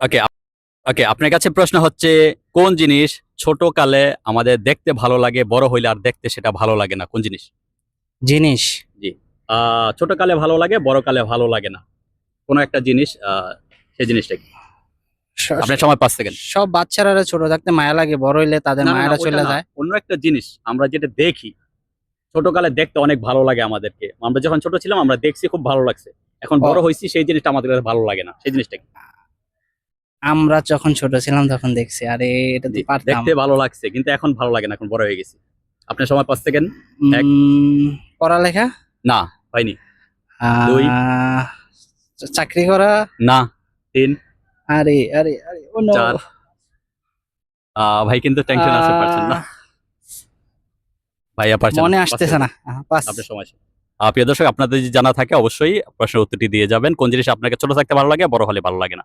ওকে ওকে আপনার কাছে প্রশ্ন হচ্ছে কোন জিনিস ছোট কালে আমাদের দেখতে ভালো লাগে বড় হইলে আর দেখতে সেটা ভালো লাগে না? কোন জিনিস? জিনিস? আহ, ছোট কালে ভালো লাগে বড় কালে ভালো লাগে না। কোনো একটা জিনিস আহ, সেই জিনিসটা কি? আপনার সময় পাঁচ সেকেন্ড। সব বাচ্চারা ছোট থাকতে মায়া লাগে বড় হইলে তাদের ওটা চলে যায়। অন্য একটা জিনিস আমরা যেটা দেখি ছোটকালে দেখতে অনেক ভালো লাগে আমাদেরকে। আমরা যখন ছোট ছিলাম আমরা দেখছি খুব ভালো লাগছে। এখন বড়। হয়েছি সেই জিনিসটা আমাদের কাছে ভালো লাগে না। সেই জিনিসটা কি? আমরা যখন ছোট ছিলাম তখন দেখছি আরে এটা তো পারতাম দেখতে ভালো লাগছে কিন্তু এখন ভালো লাগে না এখন বড় হয়ে গেছি আপনার সময় পাঁচ সেকেন্ড এক। পড়ালেখা না হয়নি দুই। চাকরি করা না তিন আরে আরে আরে ও no! চার। ভাই কিন্তু টেনশন আছে পারছেন না ভাইয়া পারছেন মনে না। আসতেছে না পাস। আপনার সময়। প্রিয় দর্শক আপনাদের যদি জানা থাকে অবশ্যই প্রশ্নের উত্তরটি দিয়ে যাবেন কোন জিনিস আপনাকে ছোট থাকতে ভালো লাগে বড় হলে ভালো লাগে না